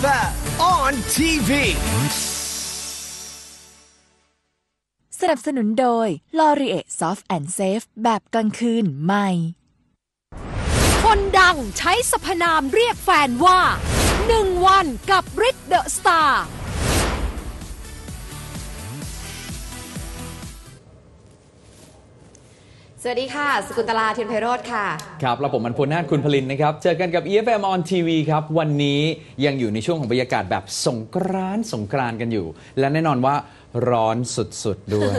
FM on TV. สนับสนุนโดย l o r i e Soft and Safe แบบกลางคืนใหม่ คนดังใช้สรรพนามเรียกแฟนว่าหนึ่งวันกับริดเดอะสตาร์ สวัสดีค่ะ สกุลตลาเทียนไพโรธค่ะ ครับแล้วผมมันพลนาถคุณพลินนะครับ เจอกันกับ EFM on TV ครับ วันนี้ยังอยู่ในช่วงของบรรยากาศแบบสงกรานต์สงกรานต์กันอยู่ และแน่นอนว่าร้อนสุดๆด้วย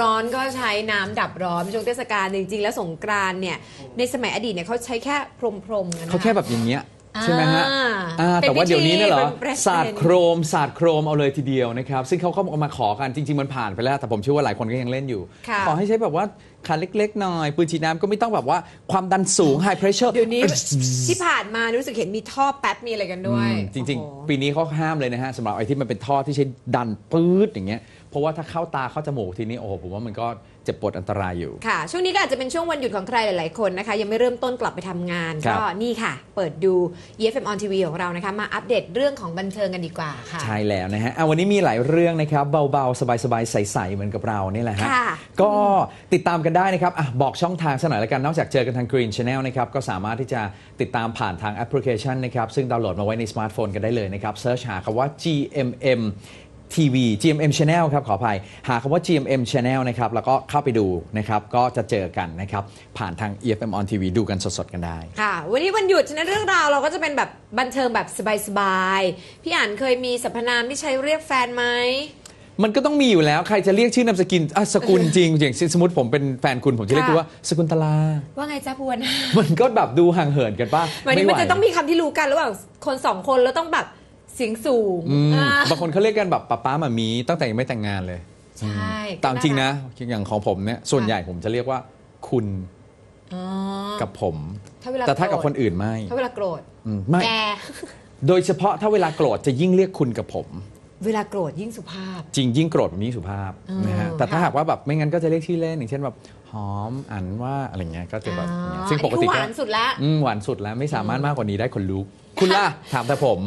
ร้อนก็ใช้น้ำดับร้อนช่วงเทศกาลจริงๆ แล้วสงกรานต์เนี่ยในสมัยอดีตเนี่ยเขาใช้แค่พรมๆกันนะะเขาแค่แบบอย่างเงี้ย ใช่ไหมฮะอ่าอ่าเป็นแต่ว่าเดี๋ยวนี้เนี่ยเหรอเป็น president ศาสตร์โครมศาสตร์โครมเอาเลยทีเดียวนะครับ ซึ่งเขาก็มาขอกันจริง ๆ มันผ่านไปแล้ว แต่ผมเชื่อว่าหลายคนก็ยังเล่นอยู่ค่ะขอให้ใช้แบบว่าคันเล็ก ๆ หน่อย ปืนฉีดน้ำก็ไม่ต้องแบบว่าความดันสูง high pressure เดี๋ยวนี้ที่ผ่านมารู้สึกเห็นมีท่อแป๊บมีอะไรกันด้วยอืมจริงโอ้โหๆปีนี้เขาห้ามเลยนะฮะสำหรับไอ้ที่มันเป็นท่อที่ใช้ดันปื๊ดอย่างเงี้ยเพราะว่าถ้าเข้าตาเข้าจมูกทีนี้โอ้โหผมว่ามันก็เจ็บปวดอันตรายอยู่ ค่ะ ช่วงนี้ก็อาจจะเป็นช่วงวันหยุดของใครหลาย ๆ คนนะคะ ยังไม่เริ่มต้นกลับไปทำงาน ครับ ก็นี่ค่ะ เปิดดู EFM on TV ของเรานะคะ มาอัปเดตเรื่องของบันเทิงกันดีกว่าค่ะ ใช่แล้วนะฮะอะวันนี้มีหลายเรื่องนะครับ เบา ๆ สบาย ๆ ใส ๆ เหมือนกับเรานี่แหละฮะ ค่ะก็ติดตามกันได้นะครับอะบอกช่องทางสักหน่อยละกัน นอกจากเจอกันทาง Green Channel นะครับ ก็สามารถที่จะติดตามผ่านทางแอปพลิเคชันนะครับ ซึ่งดาวน์โหลดมาไว้ในสมาร์ทโฟนกันได้เลยนะครับเซิร์ชหาคำว่า GMM TV GMM Channel ครับขออภัย หาคำว่า GMM Channel นะครับแล้วก็เข้าไปดูนะครับก็จะเจอกันนะครับผ่านทาง EFM on TV ดูกันสดๆกันได้ ค่ะ วันนี้วันหยุดฉะนั้นเรื่องราวเราก็จะเป็นแบบบันเทิงแบบสบายๆ พี่อ่านเคยมีสรรพนามที่ใช้เรียกแฟนไหม มันก็ต้องมีอยู่แล้วใครจะเรียกชื่อนามสกุลอะสกุลจริง อย่างสมมติผมเป็นแฟนคุณผมจะเรียกค่ะคุณว่าสกุลตลา ว่าไงจ้าพวนมันก็แบบดูห่างเหินกันป่ะหมายถึงไหมันจะต้องมีคำที่รู้กันระหว่างคนสองคนแล้วต้องแบบ เสียงสูงอืมอ่า บางคนเขาเรียกกันแบบป้าป้ามามีตั้งแต่ยังไม่แต่งงานเลยใช่ตามจริงนะอย่างของผมเนี่ยส่วนใหญ่ผมจะเรียกว่าคุณอ๋อ กับผม ถ้าเวลาแต่ถ้ากับโกรธ คนอื่นไม่ถ้าเวลาโกรธอืมไม่แกโดยเฉพาะถ้าเวลาโกรธจะยิ่งเรียกคุณกับผม เวลาโกรธยิ่งสุภาพ จริงยิ่งโกรธแบบนี้สุภาพอืมนะฮะแต่ถ้าค่ะ หากว่าแบบไม่งั้นก็จะเรียกชื่อเล่นอย่างเช่นแบบหอมอันว่าอะไรเงี้ยก็จะแบบอย่างเงี้ยซึ่งปกติอันนี้คือหก็วานสุดละ อืมหวานสุดแล้วไม่สามารถมากกว่านี้ได้คนลุกคุณล่ะ ถามแต่ผม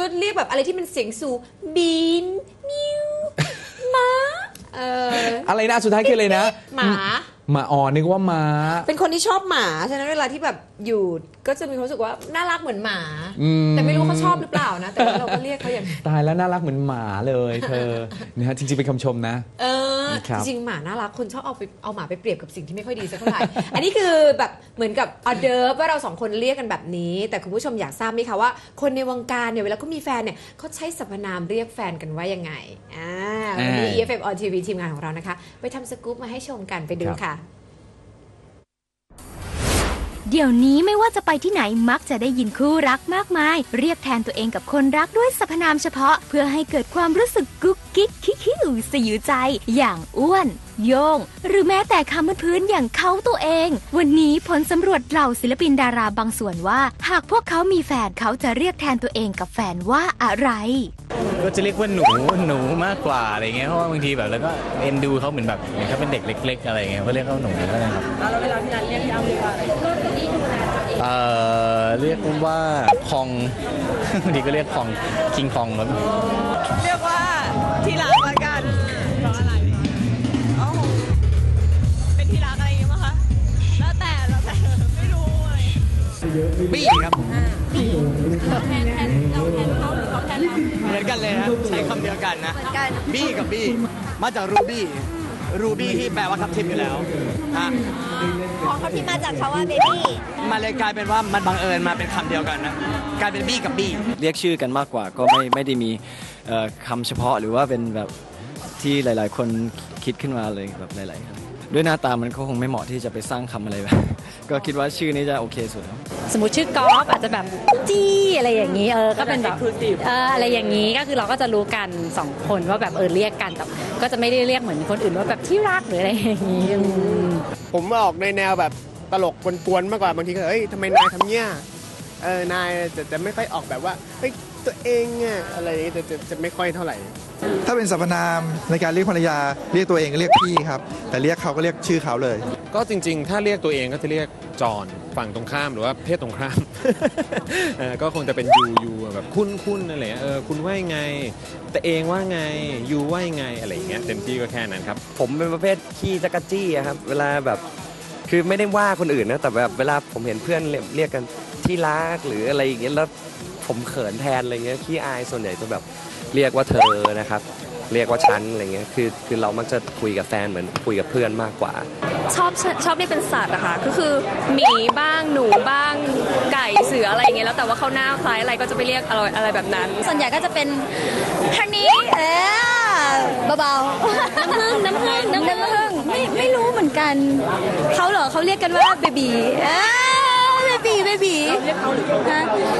ก็เรียกแบบอะไรที่มันเสียงสูงบีนมิวหมาเอออะไรนะสุดท้ายคืออะไรนะ หมา หมาอ๋อนึกว่าม้า เป็นคนที่ชอบหมา ฉะนั้นเวลาที่แบบอยู่ก็จะมีความรู้สึกว่าน่ารักเหมือนหมา อืม แต่ไม่รู้เขาชอบหรือเปล่านะ แต่ว่าเราก็เรียกเขาอย่างนั้นตายแล้วน่ารักเหมือนหมาเลยเธอ นะฮะจริงๆเป็นคำชมนะ เออครับ จริงๆหมาน่ารักคนชอบเอาไปเอาหมาไปเปรียบกับสิ่งที่ไม่ค่อยดีสักเท่าไหร่ อันนี้คือแบบเหมือนกับออเดิร์ฟว่าเราสองคนเรียกกันแบบนี้ แต่คุณผู้ชมอยากทราบไหมคะว่า คนในวงการเนี่ยเวลาเขามีแฟนเนี่ยเขาใช้สรรพนามเรียกแฟนกันว่ายังไงอ่าวันนี้ EFM on TV ทีมงานของเรานะคะ ไปทำสกู๊ปมาให้ชมกันไปดูค่ะ เดี๋ยวนี้ไม่ว่าจะไปที่ไหนมักจะได้ยินคู่รักมากมาย เรียกแทนตัวเองกับคนรักด้วยสรรพนามเฉพาะ เพื่อให้เกิดความรู้สึกกุ๊กกิ๊กคิคิวสยิวใจ อย่างอ้วน โยง หรือแม้แต่คำพื้นๆอย่างเขาตัวเอง วันนี้ผลสำรวจเหล่าศิลปินดาราบางส่วนว่า หากพวกเขามีแฟนเขาจะเรียกแทนตัวเองกับแฟนว่าอะไร ก็จะเรียกว่าหนูหนูมากกว่าอะไรเงี้ยเพราะว่าบางทีแบบแล้วก็เอ็นดูเขาเหมือนแบบเหมือนเขาเป็นเด็กเล็ก ๆ อะไรเงี้ยก็เรียกเขาหนูก็ได้ครับแล้วเวลาพี่นันเรียกย่าเรียกว่าอะไร เอ่อเรียกว่าคอง บางทีก็เรียกคองคิงคองครับเรียกว่าที่รักละกันเพราะอะไรเอ้าเป็นที่รักอะไรอย่างเงี้ยมั้งคะแล้วแต่แล้วแต่ไม่รู้อะไรบี้ครับแทนแทนเราแทนเขาหรือเขาแทนเราเหมือนกันเลยนะใช้คำเดียวกันนะเหมือนกัน บี้กับบี้ มาจากรูบี้ รูบี้ที่แปลว่าทับทิมอยู่แล้วฮะของเขาที่มาจากคาว่าเบบี้มันเลยกลายเป็นว่ามันบังเอิญมาเป็นคำเดียวกันนะกลายเป็นบี้กับบี้เรียกชื่อกันมากกว่าก็ไม่ไม่ได้มีเอ่อคำเฉพาะหรือว่าเป็นแบบที่หลาย ๆ คนคิดขึ้นมาเลยแบบหลายๆคำ ด้วยหน้าตามันก็คงไม่เหมาะที่จะไปสร้างคำอะไรแบบ ก็คิดว่าชื่อนี้จะโอเคสุดครับสมมติชื่อกอล์ฟอาจจะแบบจี้อะไรอย่างนี้เออก็เป็นแบบเอออะไรอย่างนี้ก็คือเราก็จะรู้กันสองคนว่าแบบเออเรียกกันแต่ก็จะไม่ได้เรียกเหมือนคนอื่นว่าแบบที่รักหรืออะไรอย่างนี้อืมผมออกในแนวแบบตลกกวนๆมากกว่าบางทีก็เอ้ยทำไมนายทำเนี้ยเออนายจะจะไม่ค่อยออกแบบว่าเฮ้ยตัวเองอะอะไรอย่างเงี้ยจะจะจะไม่ค่อยเท่าไหร่ ถ้าเป็นสรรพนามในการเรียกภรรยาเรียกตัวเองก็เรียกพี่ครับ แต่เรียกเขาก็เรียกชื่อเขาเลย ก็จริง ๆ ถ้าเรียกตัวเองก็จะเรียกจอนฝั่งตรงข้ามหรือว่าเพศตรงข้าม เออก็คงจะเป็นยูยูแบบคุณคุณอะไรเงี้ยเออคุณว่ายังไง แต่เองว่าไงยูว่ายังไงอะไรอย่างเงี้ยเต็มที่ก็แค่นั้นครับ ผมเป็นประเภทขี้จักรจี้อะครับ เวลาแบบคือไม่ได้ว่าคนอื่นนะ แต่แบบเวลาผมเห็นเพื่อนเรียกเรียกกันที่รักหรืออะไรอย่างเงี้ยแล้วผมเขินแทนอะไรเงี้ยขี้อายส่วนใหญ่จะแบบ เรียกว่าเธอนะครับ เรียกว่าฉันอะไรเงี้ยคือคือเรามักจะคุยกับแฟนเหมือนคุยกับเพื่อนมากกว่า ชอบชอบเรียกเป็นสัตว์อะค่ะก็คือหมีบ้างหนูบ้างไก่เสืออะไรอย่างเงี้ยแล้วแต่ว่าเขาหน้าคล้ายอะไรก็จะไปเรียกอะไรอะไรแบบนั้น ส่วนใหญ่ก็จะเป็นทางนี้เออเบาๆน้ำผึ้งน้ำผึ้งน้ำผึ้งไม่ไม่รู้เหมือนกันเขาเหรอเขาเรียกกันว่าเบบีเบ บีเบบี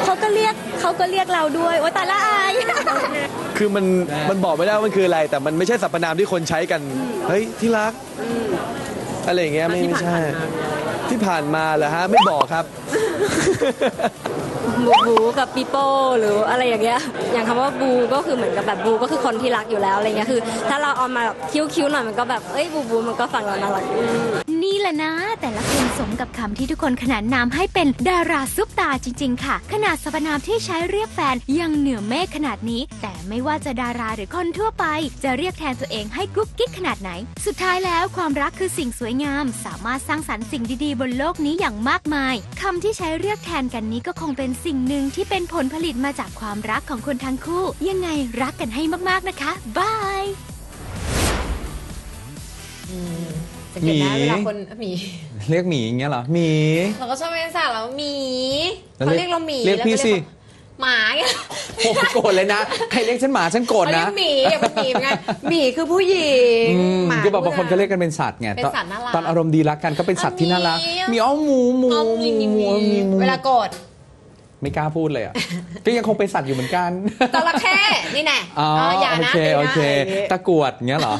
เขาก็เรียกเขาก็เรียกเราด้วยว่าตาละอาย คือมันมันบอกไม่ได้ว่ามันคืออะไร แต่มันไม่ใช่สรรพนามที่คนใช้กัน เฮ้ยที่รักอะไรอย่างเงี้ยไม่ไม่ใช่ ที่ผ่านมาเหรอฮะไม่บอกครับบูบูกับปีโป้หรืออะไรอย่างเงี้ย อย่างคำว่าบูก็คือเหมือนกับแบบบูก็คือคนที่รักอยู่แล้วอะไรเงี้ยคือ ถ้าเราเอามาแบบคิ้วๆหน่อยมันก็แบบเอ้ยบูบูมันก็ฟังเราน่ารัก นี่แหละนะ แต่ละคนสมกับคำที่ทุกคนขนานนามให้เป็นดาราซุปตาจริง ๆ ค่ะ ขนาดสรรพนามที่ใช้เรียกแฟนยังเหนือเมฆขนาดนี้ แต่ไม่ว่าจะดาราหรือคนทั่วไป จะเรียกแทนตัวเองให้กุ๊กกิ๊กขนาดไหน สุดท้ายแล้วความรักคือสิ่งสวยงาม สามารถสร้างสรรค์สิ่งดีๆ บนโลกนี้อย่างมากมายคำที่ใช้เรียกแทนกันนี้ก็คงเป็นสิ่งหนึ่งที่เป็นผลผลิตมาจากความรักของคนทั้งคู่ ยังไงรักกันให้มากๆนะคะบาย สังเกตไหมหมี เวลาคนหมีเรียกหมีอย่างเงี้ยเหรอหมี เราก็ชอบเป็นสัตว์แล้วหมีแล้วเขาเรีเรียยกกเราหมีเรียกแล้วพี่สิ หมาไงโอ้โหโกรธเลยนะ ใครเรียกฉันหมาฉันโกรธเขาเรียนะกหมีอย่าเป็นหมีเหมือนกันหมีคือผู้หญิงอืมหมาก็แบบบางคนผู้ก็ชายเรียกกันเป็นสัตว์ไงเป็นตอนสัตว์น่ารักตอนอารมณ์ดีรักกันก็เป็นสัตว์ที่น่ารักอะมีอ้อหมูหมูอ๋อหมีมูมีหมูมีมีหมูเวลาโกรธไม่กล้าพูดเลยอะ ก็ยังคงเป็นสัตว์อยู่เหมือนกัน จระเข้นี่แน่อ๋อเอออย่าโอนะเคย่านะโอเคะไรย่างงี้ตะกรวดเงี้ยเหรอ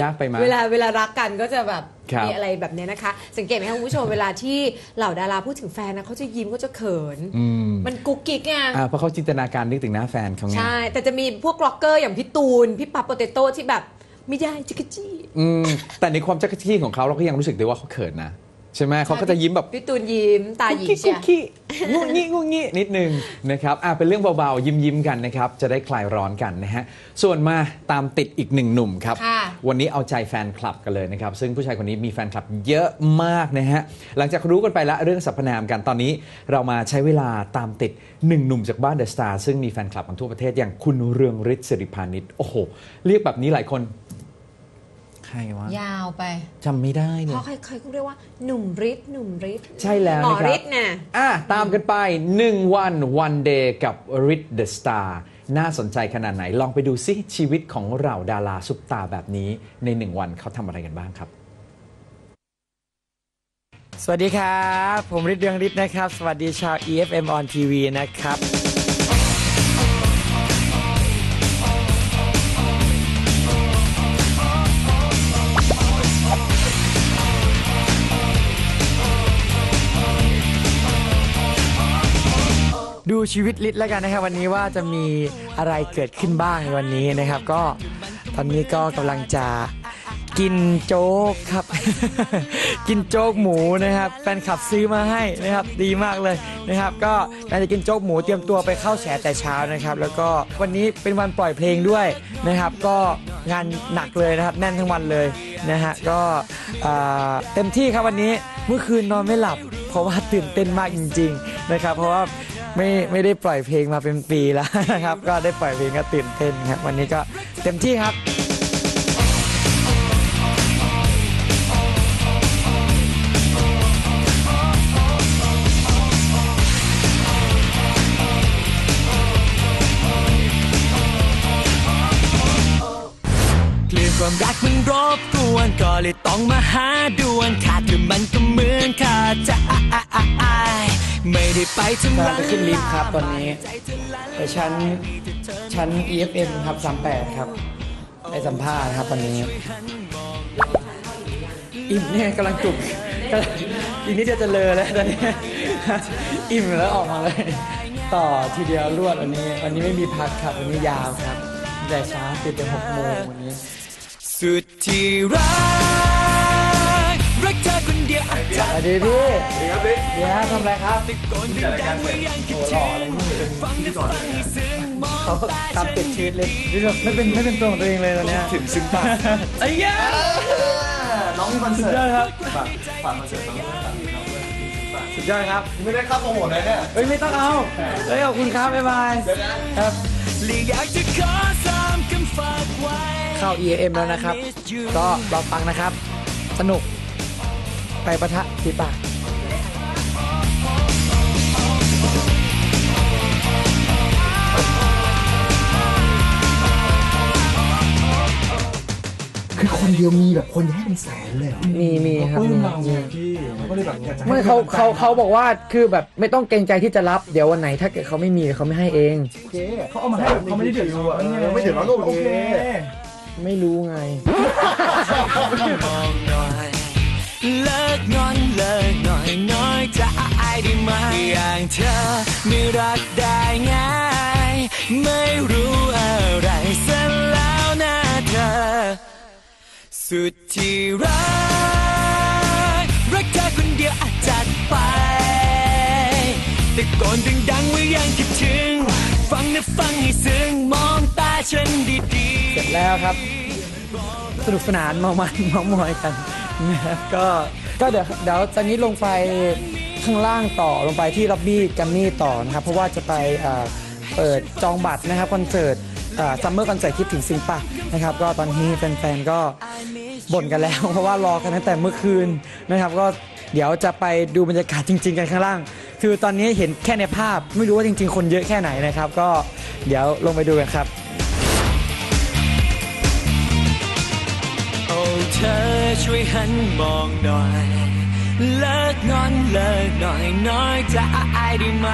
ยากไปไหมเวลาเวลารักกันก็จะแบบครับมีอะไรแบบเนี้ยนะคะ สังเกตไหมคะคุณผู้ชมเวลาที่เหล่าดาราพูดถึงแฟนนะเขาจะยิ้มเขาจะเขิน อืม มันกุ๊กกิ๊กไงอ่าเพราะเขาจินตนาการนึกถึงหน้าแฟนเขาไงใช่ แต่จะมีพวกร็อกเกอร์อย่างพี่ตูน พี่ปั๊บโปเตโต้ที่แบบไม่ได้จิกกจี้ อืมแต่ในความจักรจี้ของเขาเราก็ยังรู้สึกได้ว่าเขาเขินนะ ใช่ไหมเขาก็จะยิ้มแบบพี่ตูนยิ้มตาหยีกุ๊กเชีกิ๊ยกกุ๊กกิ๊กงุงี้งุงี้นิดนึงนะครับอะเป็นเรื่องเบาๆ ยิ้มๆกันนะครับ จะได้คลายร้อนกันนะฮะ ส่วนมาตามติดอีกหนึ่งหนุ่มครับค่ะวันนี้เอาใจแฟนคลับกันเลยนะครับ ซึ่งผู้ชายคนนี้มีแฟนคลับเยอะมากนะฮะ หลังจากรู้กันไปแล้วเรื่องสรรพนามกันตอนนี้ เรามาใช้เวลาตามติดหนึ่งหนุ่มจากบ้านเดอะสตาร์ซึ่งมีแฟนคลับของทั่วประเทศอย่างคุณเรืองฤทธิ์สิริพานิชโอ้โหเรียกแบบนี้หลายคน ใครวะยาวไปจำไม่ได้เลยเพราะใครๆก็เรียกว่าหนุ่มฤทธิ์หนุ่มฤทธิ์ใช่แล้วหมอนะครับฤทธิ์น่ะอะตามกันไป 1 วัน one day กับ Rit the Star น่าสนใจขนาดไหน ลองไปดูซิชีวิตของเราดาราซุปตาแบบนี้ใน 1 วันเขาทำอะไรกันบ้างครับสวัสดีครับ ผมฤทธิ์เรืองฤทธิ์นะครับ สวัสดีชาว EFM on TV นะครับ ดูชีวิตฤทธิ์แล้วกันนะครับ วันนี้ว่าจะมีอะไรเกิดขึ้นบ้างในวันนี้นะครับ ก็ตอนนี้ก็กำลังจะกินโจ๊กครับ กินโจ๊กหมูนะครับแฟนคลับซื้อมาให้นะครับ ดีมากเลยนะครับ ก็น่าจะกินโจ๊กหมูเตรียมตัวไปเข้าแฉแต่เช้านะครับ แล้วก็วันนี้เป็นวันปล่อยเพลงด้วยนะครับ ก็งานหนักเลยนะครับ แน่นทั้งวันเลยนะฮะก็เต็มที่ครับวันนี้เมื่อคืนนอนไม่หลับ เพราะว่าตื่นเต้นมากจริง ๆ นะครับ เพราะว่า ไม่ไม่ได้ปล่อยเพลงมาเป็นปีแล้วนะครับ ก็ได้ปล่อยเพลงก็ตื่นเต้นครับวันนี้ก็เต็มที่ครับคลื่นความรักมันรบกวนก็เลยต้องมาหาด่วนขาดคือมันก็เหมือนขาดจะอะอะอะอะไม่ได้ไปทำร้ายขึ้นลิฟต์ครับตอนนี้ ไปชั้นชั้น EFM ครับ 38 ครับ ไปสัมภาษณ์ครับตอนนี้ อิ่มเนี่ยกำลังจุกกำลังอีกนิดเดียวจะเลอแล้วตอนนี้ อิ่มแล้วออกมาเลย ต่อทีเดียวรวดวันนี้ วันนี้ไม่มีพักครับวันนี้ยาวครับตั้งแต่เช้าปิดเป็นหกโมงวันนี้ สุดที่รัก ดีพี่สวัสดีครับพี่ดี๋ยวทำอะไรครับก่อนดังดังไม่ยังคิดโอ้หล่อเลยพี่ฟังได้ฟังให้ซึ้งมองเขาทำติดชีวิตเลยนี่แบบไม่เป็นไม่เป็นตัวของตัวเองเลยตอนเนี้ยถึงซึ้งป่ะไอ้ยาน้องมีคอนเสิร์ตยอดครับฝากฝากคอนเสิร์ตน้องด้วยฝากน้องด้วยสุดยอดครับไม่ได้ค่าโปรโมทเลยเนี่ยเฮ้ยไม่ต้องเอาเฮ้ยขอบคุณครับบ๊ายบายครับเลยอยากจะขอสามคำฝากไว้ เข้า EAM แล้วนะครับ ก็รอฟังนะครับ สนุก ไปปะทะที่ปากคือคนเดียวมีแบบคนให้เป็นแสนเลยเหรอมีมีครับปลื้มมีเราไงพี่เขาก็เลยแบบอยากจะให้ไม่เขาเขาเขาบอกว่าคือแบบไม่ต้องเกรงใจที่จะรับเดี๋ยววันไหนถ้าเกิดเขาไม่มีเขาไม่ให้เอง โอเคเขาเอามาให้แบบเขาไม่ได้เดือดร้อนไงไม่เดือดร้อนก็โอเค ไม่รู้ไง มองหน่อย เลิกงอนเลิกหน่อยน้อยจะอายได้ไหมอย่างเธอไม่รักได้ง่ายไม่รู้อะไรซะแล้วนะเธอ สุดที่รักรักเธอคนเดียวอาจจัดไปแต่ก่อนดังๆว่ายังคิดถึง ฟังนะฟังให้ซึ้งมองตาฉันดีๆ เสร็จแล้วครับ สนุกสนานเมามันเมามอยกัน นะครับก็ก็เดี๋ยวเดี๋ยวตอนนี้ลงไปข้างล่างต่อลงไปที่ล็อบบี้แกัมมี่ต่อนะครับ เพราะว่าจะไปเอ่อเปิดจองบัตรนะครับคอนเสิร์ตซัมเมอร์คอนเสิร์ตคิดถึงซิงปะนะครับ ก็ตอนนี้แฟนๆก็บ่นกันแล้ว เพราะว่ารอกันตั้งแต่เมื่อคืนนะครับ ก็เดี๋ยวจะไปดูบรรยากาศจริง ๆ กันข้างล่าง คือตอนนี้เห็นแค่ในภาพไม่รู้ว่าจริง ๆ คนเยอะแค่ไหนนะครับ ก็เดี๋ยวลงไปดูกันครับ ธอช่วยหันมองหน่อย เลิกงอนเลิกหน่อยน้อยจะอายได้ไหม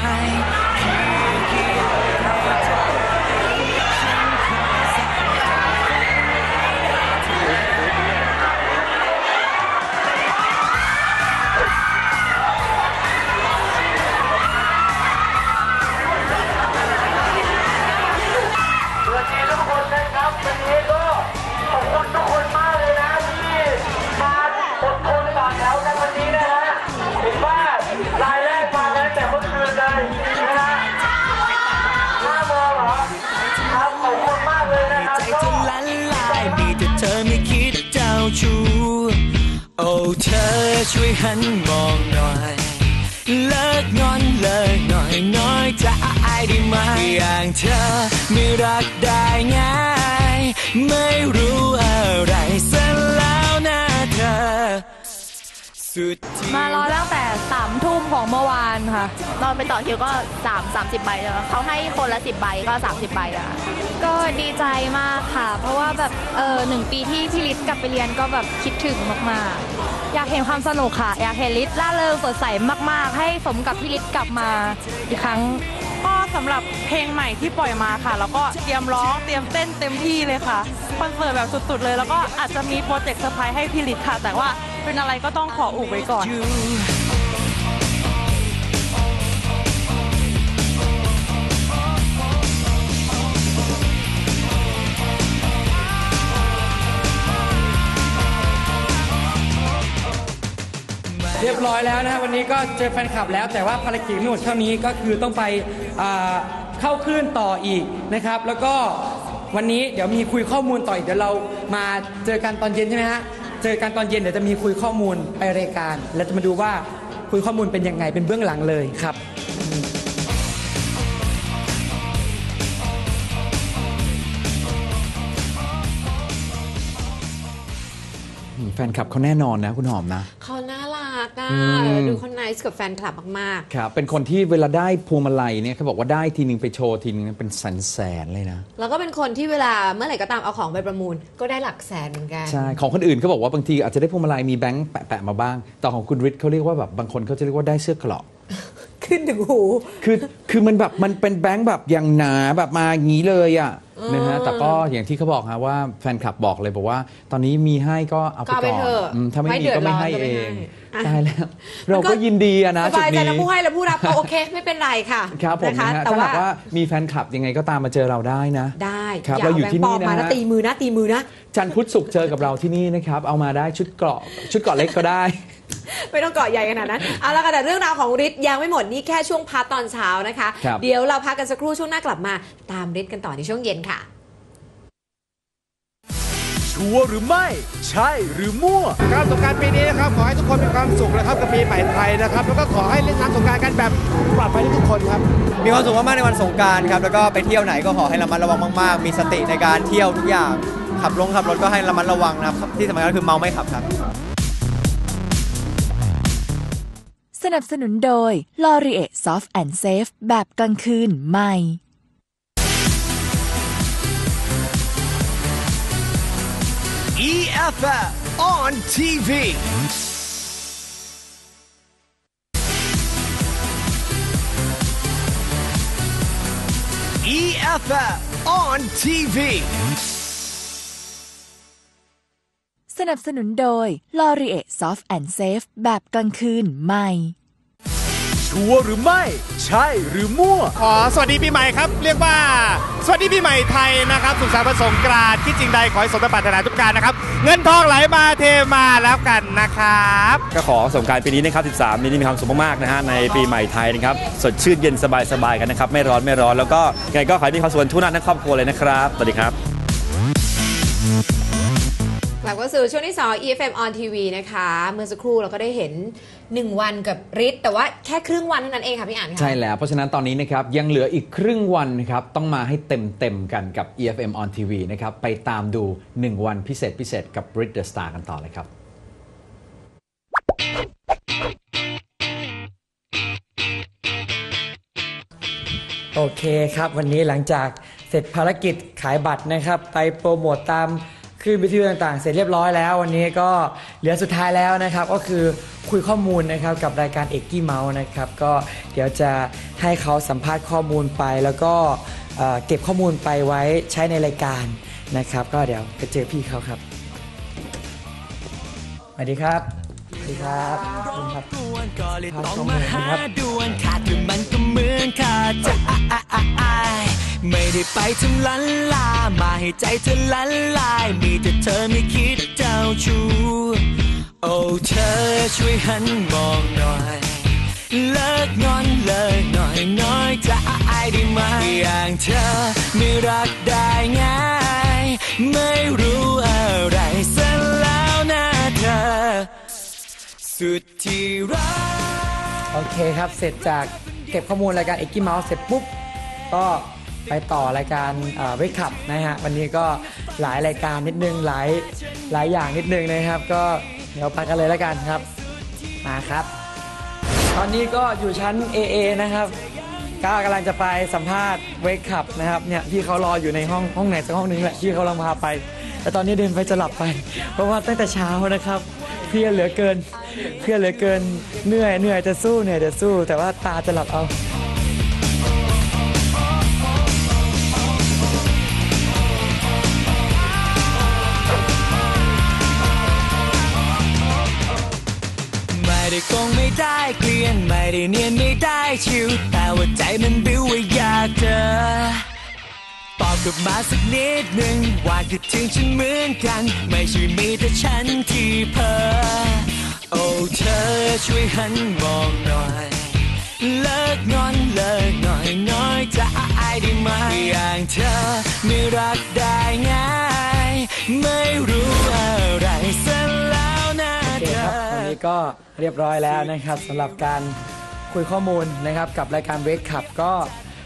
ไม่รักได้ง่าย ไม่รู้อะไรซะแล้วนะเธอ สุดที่มารอตั้งแต่สามทุ่มของเมื่อวานค่ะ ตอนไปต่อคิวก็ 3 30 ใบแล้วเขาให้คนละ 10 ใบก็ 30 ใบอะก็ดีใจมากค่ะ เพราะว่าแบบเออหนึ่งปีที่พี่ลิศกลับไปเรียนก็แบบคิดถึงมากๆ อยากเห็นความสนุกค่ะ อยากเห็นลิศล่าเริงสดใสมาก ๆ ให้สมกับพี่ลิศกลับมาอีกครั้งก็ สำหรับเพลงใหม่ที่ปล่อยมาค่ะ แล้วก็เตรียมร้องเตรียมเต้นเต็มที่เลยค่ะคอนเสิร์ตแบบสุดๆเลย แล้วก็อาจจะมีโปรเจกต์เซอร์ไพรส์ให้พี่ลิศค่ะ แต่ว่าเป็นอะไรก็ต้องขออุบไว้ก่อน เรียบร้อยแล้วนะครับวันนี้ก็เจอแฟนคลับแล้วแต่ว่าภารกิจทั้งหมดเท่านี้ก็คือต้องไป เข้าคลื่นต่ออีกนะครับ แล้วก็วันนี้เดี๋ยวมีคุยข้อมูลต่ออีกเดี๋ยวเรามาเจอกันตอนเย็นใช่ไหมฮะเจอกันตอนเย็นเดี๋ยวจะมีคุยข้อมูลไปรายการ แล้วจะมาดูว่าคุยข้อมูลเป็นยังไงเป็นเบื้องหลังเลยครับ แฟนคลับเขาแน่นอนนะคุณหอมนะ เขาน่ารักอะอืมเออดูเขาไนส์กับแฟนคลับมากครับเป็นคนที่เวลาได้พวงมาลัยเนี่ยเขาบอกว่าได้ทีนึงไปโชว์ทีนึงเป็นแสนแสนๆเลยนะ ๆ แล้วก็เป็นคนที่เวลาเมื่อไหร่ก็ตามเอาของไปประมูล ก็ได้หลักแสนเหมือนกัน ใช่ ของคนอื่นเขาบอกว่าบางทีอาจจะได้พวงมาลัยมีแบงค์แปะๆมาบ้าง แต่ของคุณฤทธิ์เขาเรียกว่าแบบบางคนเขาจะเรียกว่าได้เสื้อเกราะ ขึ้นถึงหู คือคือมันแบบมันเป็นแบงค์แบบอย่างหนาแบบมาอย่างนี้เลยอะนะฮะแต่ก็อย่างที่เขาบอกฮะว่าแฟนคลับบอกเลยบอกว่า ตอนนี้มีให้ก็เอาไปก็เอาไปก่อนเถอะอืมถ้าไม่ไม่มีเดือดก็ไม่ร้อนให้ก็ไม่เองให้อะตายแล้วเราก็ยินดีอะนะสจุดบายใจนี้ทั้งผู้ให้และผู้รับก็โอเค ไม่เป็นไรค่ะครับผมนะคะนะฮะแต่ถ้าว่าหากว่ามีแฟนคลับยังไงก็ตามมาเจอเราได้นะ ได้ครับอย่าเราเอาอยู่แบงที่ค์ปลนี่อมนะมาฮะนะตีมือนะตีมือนะ จันทร์พุธศุกร์เจอกับเราที่นี่นะครับ เอามาได้ชุดเกราะชุดเกราะเล็กก็ได้ ไม่ต้องเกาะใหญ่ขนาดนั้น เอาละค่ะแต่เรื่องราวของฤทธิ์ยังไม่หมดนี่แค่ช่วงพักตอนเช้านะคะ ครับ เดี๋ยวเราพักกันสักครู่ช่วงหน้ากลับมา ตามฤทธิ์กันต่อในช่วงเย็นค่ะ ชัวร์หรือไม่ ใช่หรือมั่วการสงกรารปีนี้นะครับขอให้ทุกคนมีความสุขนะครับกับปีใหม่ไทยนะครับแล้วก็ขอให้เล่นน้ำสงกรารกันแบบปลอดภัยทุกคนครับ มีความสุขมากๆในวันสงกรารครับ แล้วก็ไปเที่ยวไหนก็ขอให้ระมัดระวังมาก ๆ มีสติในการเที่ยวทุกอย่าง ขับลงขับรถก็ให้ระมัดระวังนะครับ ที่สำคัญก็คือเมาไม่ขับครับ สนับสนุนโดย l o r i e Soft and Safe แบบกลางคืนใหม่ EFF on TV. EFF on TV. สนับสนุนโดย l o r i e Soft and Safe แบบกลางคืนใหม่ ชัวร์หรือไม่ ใช่หรือมั่ว ขอสวัสดีปีใหม่ครับ เรียกว่า สวัสดีปีใหม่ไทยนะครับ สุขสันต์วันสงกรานต์คิดจริงใดขอให้สมปรารถนาทุกการนะครับ เงินทองไหลมาเทมาแล้วกันนะครับ ก็ขอสงกรารปีนี้นะครับ 13 นี้มีความสุขมากๆนะฮะในปีใหม่ไทยนะครับ สดชื่นเย็นสบายๆกันนะครับ ไม่ร้อนไม่ร้อนแล้วก็ยังไงก็ขอให้มีความสุขกันทุกนัดทั้งครอบครัวเลยนะครับสวัสดีครับ กลับเข้าสู่ช่วงที่ 2 EFM on TV นะคะ เมื่อสักครู่เราก็ได้เห็น 1 วันกับฤทธิ์แต่ว่าแค่ครึ่งวันเท่านั้นเองค่ะพี่อ่านค่ะ ใช่แล้วเพราะฉะนั้นตอนนี้นะครับยังเหลืออีกครึ่งวันนะครับต้องมาให้เต็มเต็มๆกันกับ EFM on TV นะครับไปตามดู 1 วันพิเศษพิเศษกับ Brit the Star กันต่อเลยครับโอเคครับ วันนี้หลังจากเสร็จภารกิจขายบัตรนะครับ ไปโปรโมตตาม คลื่นวิทยุต่างๆ เสร็จเรียบร้อยแล้ว วันนี้ก็เหลือสุดท้ายแล้วนะครับ ก็คือคุยข้อมูลนะครับกับรายการเอกกี้เมาส์นะครับ ก็เดี๋ยวจะให้เขาสัมภาษณ์ข้อมูลไป แล้วก็เอ่อเก็บข้อมูลไปไว้ใช้ในรายการนะครับ ก็เดี๋ยวไปเจอพี่เขาครับสวัสดีครับสวัสดีครับขอบคุณครับก็เลยพาต้องชมมาเลยหานะครับด่วนขาดคือมันก็เหมือนขาดจะอะอะอะอะ ไม่ได้ไปทำลันลา มาให้ใจเธอละลาย มีแต่เธอไม่คิดเจ้าชู้ โอ้เธอช่วยหันมองหน่อย เลิกงอนเลิกหน่อยน้อยจะอายได้ไหมอย่างเธอไม่รักได้ง่าย ไม่รู้อะไรซะแล้วนะเธอ สุดที่รัก โอเคครับ เสร็จจากเก็บข้อมูลรายการเอ็กกี้เมาส์เสร็จปุ๊บ ก็ ไปต่อรายการเวกขับนะฮะวันนี้ก็หลายรายการนิดนึงหลายหลายอย่างนิดนึงนะครับ ก็เดี๋ยวไปกันเลยแล้วกันครับมาครับ ตอนนี้ก็อยู่ชั้น AA นะครับก็กำลังจะไปสัมภาษณ์เวกขับนะครับเนี่ยพี่เขารออยู่ในห้องห้องไหนสักห้องหนึงแหละที่เขาลังพาไป แต่ตอนนี้เดินไปจะหลับไป เพราะว่าตั้งแต่เช้านะครับเพียเหลือเกินเพียเหลือเกินเหนื่อยเหนื่อยจะสู้เหนื่อยจะสู้ แต่ว่าตาจะหลับเอา ยนไม่ได้เนียนไม่ได้ชิวแต่ว่าใจมันบิ้วว่าอยากเจอตอบกลับมาสักนิดหนึ่งว่าคิดถึงฉันเหมือนกัน ไม่ใช่มีแต่ฉันที่เพ้อโอ้เธอช่วยหันมองหน่อย เลิกงอนเลิกหน่อยน้อยจะอายได้ไหมอย่างเธอไม่รักได้ง่าย ไม่รู้อะไร ก็เรียบร้อยแล้วนะครับสำหรับการคุยข้อมูลนะครับกับรายการเวกขับก็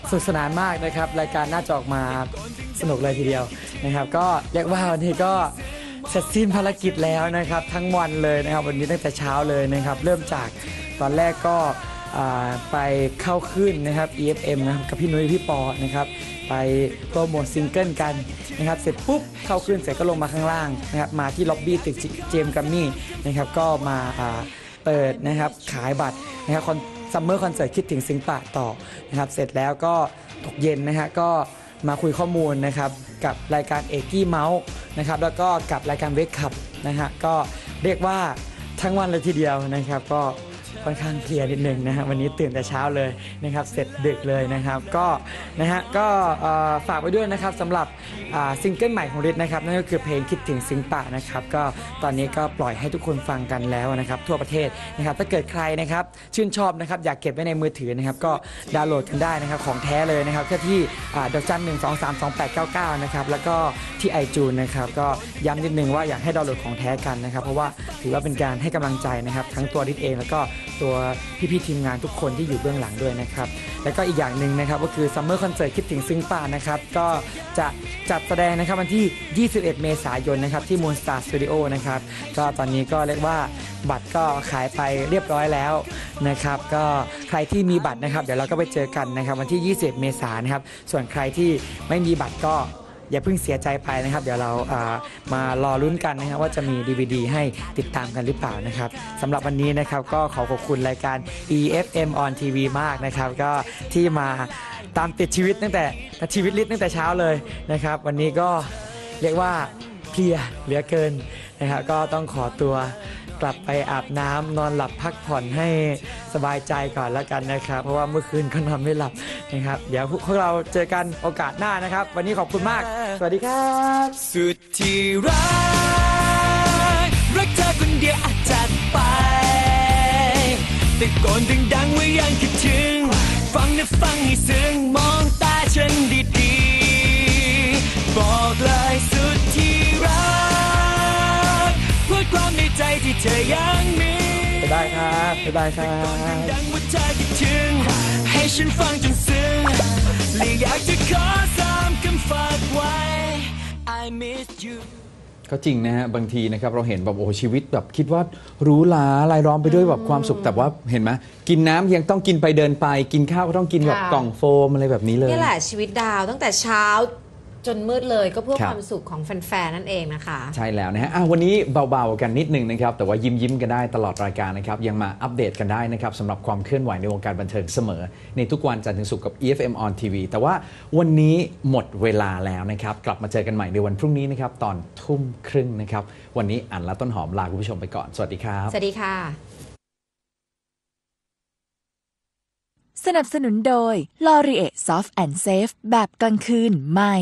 สนุกสนานมากนะครับ รายการน่าจะออกมาสนุกเลยทีเดียวนะครับ ก็เรียกว่าวันนี้ก็เสร็จสิ้นภารกิจแล้วนะครับ ทั้งวันเลยนะครับ วันนี้ตั้งแต่เช้าเลยนะครับ เริ่มจากตอนแรกก็ ไปเข้าขึ้นนะครับ EFM นะครับกับพี่นุ้ยพี่ปอนะครับไปโปรโมทซิงเกิลกันนะครับเสร็จปุ๊บเข้าขึ้นเสร็จก็ลงมาข้างล่างนะครับมาที่ล็อบบี้ตึกเจมส์กัมมี่นะครับก็มาเปิดนะครับขายบัตรนะครับซัมเมอร์คอนเสิร์ตคิดถึงสิงป่าต่อนะครับเสร็จแล้วก็ตกเย็นนะฮะก็มาคุยข้อมูลนะครับกับรายการเอกกี้เมาส์นะครับแล้วก็กับรายการเวกคับนะฮะก็เรียกว่าทั้งวันเลยทีเดียวนะครับก็ ค่อนข้างเพลียนิดนึงนะฮะวันนี้ตื่นแต่เช้าเลยนะครับเสร็จดึกเลยนะครับก็นะฮะก็เอ่อฝากไว้ด้วยนะครับสำหรับอ่าซิงเกิลใหม่ของฤทธิ์นะครับนั่นก็คือเพลงคิดถึงสิงป่านะครับก็ตอนนี้ก็ปล่อยให้ทุกคนฟังกันแล้วนะครับทั่วประเทศนะครับถ้าเกิดใครนะครับชื่นชอบนะครับอยากเก็บไว้ในมือถือนะครับก็ดาวน์โหลดกันได้นะครับของแท้เลยนะครับแค่ที่อ่าดอกจันหนึ่งสองสามสองแปดเก้าเก้านะครับแล้วก็ที่ไอจูนนะครับก็ย้ำนิดนึงว่าอยากให้ดาวน์โหลดของแท้กันนะครับเพราะว่าถือว่าเป็นการให้กำลังใจนะครับทั้งตัวฤทธิ์เองแล้วก็ ตัวพี่ๆทีมงานทุกคนที่อยู่เบื้องหลังด้วยนะครับ แล้วก็อีกอย่างหนึ่งนะครับก็คือซัมเมอร์คอนเสิร์ตคิดถึงซึ่งป่านะครับ ก็จะจัดแสดงนะครับวันที่ 21 เมษายนนะครับที่ Moon Star Studio นะครับก็ตอนนี้ก็เรียกว่าบัตรก็ขายไปเรียบร้อยแล้วนะครับก็ใครที่มีบัตรนะครับ เดี๋ยวเราก็ไปเจอกันนะครับวันที่ 21 เมษายนนะครับส่วนใครที่ไม่มีบัตรก็ อย่าเพิ่งเสียใจไปนะครับ เดี๋ยวเราามารอลุ้นกันนะครับว่าจะมี DVD ให้ติดตามกันหรือเปล่านะครับสำหรับวันนี้นะครับก็ขอขอบคุณรายการ EFM on TV มากนะครับก็ที่มาตามติดชีวิตตั้งแต่ชีวิตลิศตั้งแต่เช้าเลยนะครับ วันนี้ก็เรียกว่าเพลียเหลือเกินนะครับก็ต้องขอตัว กลับไปอาบน้ำนอนหลับพักผ่อนให้สบายใจก่อนแล้วกันนะครับ เพราะว่าเมื่อคืนก็นอนไม่หลับนะครับ เดี๋ยวพวกเราเจอกันโอกาสหน้านะครับ วันนี้ขอบคุณมาก สวัสดีครับสุดที่รักรักเธอคนเดียวอาจจัดไปแตะโกนดังๆว่ายังคิดถึง ฟังนะฟังให้ซึ้งมองตาฉันดีๆ เธอยังมีบ๊ายบายครับบ๊ายบายครับ ดังว่าเธอคิดถึง ให้ฉันฟังจนซึ้งและอยากจะขอซ้ำคำฝากไว้ I miss you ก็จริงนะฮะบางทีนะครับเราเห็นแบบโอ้โหชีวิตแบบคิดว่าหรู้ลารายล้อมไปด้วยแบบความสุขแต่ว่าเห็นไหมกินน้ำยังต้องกินไปเดินไป กินข้าวก็ต้องกินแบบค่ะ กล่องโฟมอะไรแบบนี้เลย นี่แหละชีวิตดาวตั้งแต่เช้า จนมืดเลยก็เพื่อครับ ความสุขของแฟนๆนั่นเองนะคะ ใช่แล้วนะฮะอะวันนี้เบาๆกันนิดหนึ่งนะครับ แต่ว่ายิ้มยิ้มๆกันได้ตลอดรายการนะครับ ยังมาอัปเดตกันได้นะครับสำหรับความเคลื่อนไหวในวงการบันเทิงเสมอ ในทุกวันจันทร์ถึงศุกร์กับ EFM on TV แต่ว่าวันนี้หมดเวลาแล้วนะครับ กลับมาเจอกันใหม่ในวันพรุ่งนี้นะครับ ตอนทุ่มครึ่งนะครับ วันนี้อันและต้นหอมลาคุณผู้ชมไปก่อน สวัสดีครับ สวัสดีค่ะ สนับสนุนโดย l o r i e Soft and Safe แบบกลางคืนใหม่